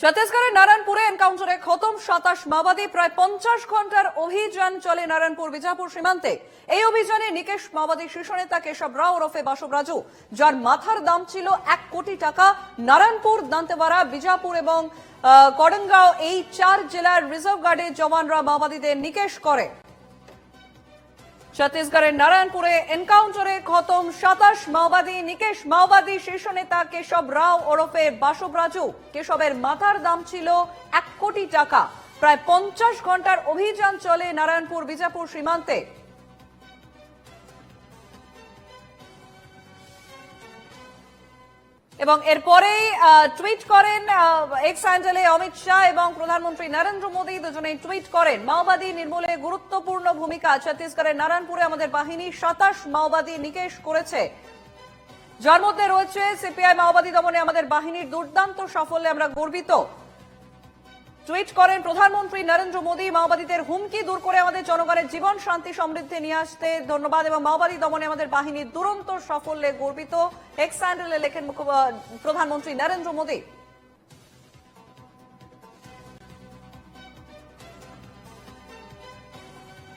ছত্তিশগড়ের নারায়ণপুরে এনকাউন্টারে খতম সাতাশ মাওবাদী প্রায় পঞ্চাশ ঘণ্টার অভিযান চলে নারায়ণপুর বিজাপুর সীমান্তে। এই অভিযানে নিকেশ মাওবাদী শীর্ষ নেতা কেশব রাও ওরফে বাসব রাজু যার মাথার দাম ছিল এক কোটি টাকা নারায়ণপুর দান্তেবাড়া বিজাপুর এবং আহ, করঙ্গাঁও এই চার জেলার রিজার্ভ গার্ডের জওয়ানরা মাওবাদীদের নিকেশ করে। ছত্তিশগড়ের নারায়ণপুরে এনকাউন্টারে খতম সাতাশ মাওবাদী, নিকেশ মাওবাদী শীর্ষ নেতা কেশব রাও ওরফে বাসব রাজু কেশবের মাথার দাম ছিল এক কোটি টাকা। প্রায় পঞ্চাশ ঘণ্টার অভিযান চলে নারায়ণপুর বিজাপুর সীমান্তে। এবং এরপরেই টুইট করেন এক্স হ্যান্ডেলে অমিত শাহ এবং প্রধানমন্ত্রী নরেন্দ্র মোদী দুজনেই টুইট করেন, মাওবাদী নির্মূলে গুরুত্বপূর্ণ ভূমিকা, ছত্তিশগড়ের নারায়ণপুরে আমাদের বাহিনী সাতাশ মাওবাদী নিকেশ করেছে। যার মধ্যে রয়েছে, সিপিআই মাওবাদী দমনে আমাদের বাহিনীর দুর্দান্ত সাফল্যে আমরা গর্বিত। টুইট করেন প্রধানমন্ত্রী নরেন্দ্র মোদী, মাওবাদীদের হুমকি দূর করে আমাদের জনগণের জীবন শান্তি সমৃদ্ধি নিয়ে আসতে ধন্যবাদ এবং মাওবাদী দমনে আমাদের বাহিনী দুরন্ত সাফল্যে গর্বিত। এক্স লেখেন প্রধানমন্ত্রী নরেন্দ্র মোদী।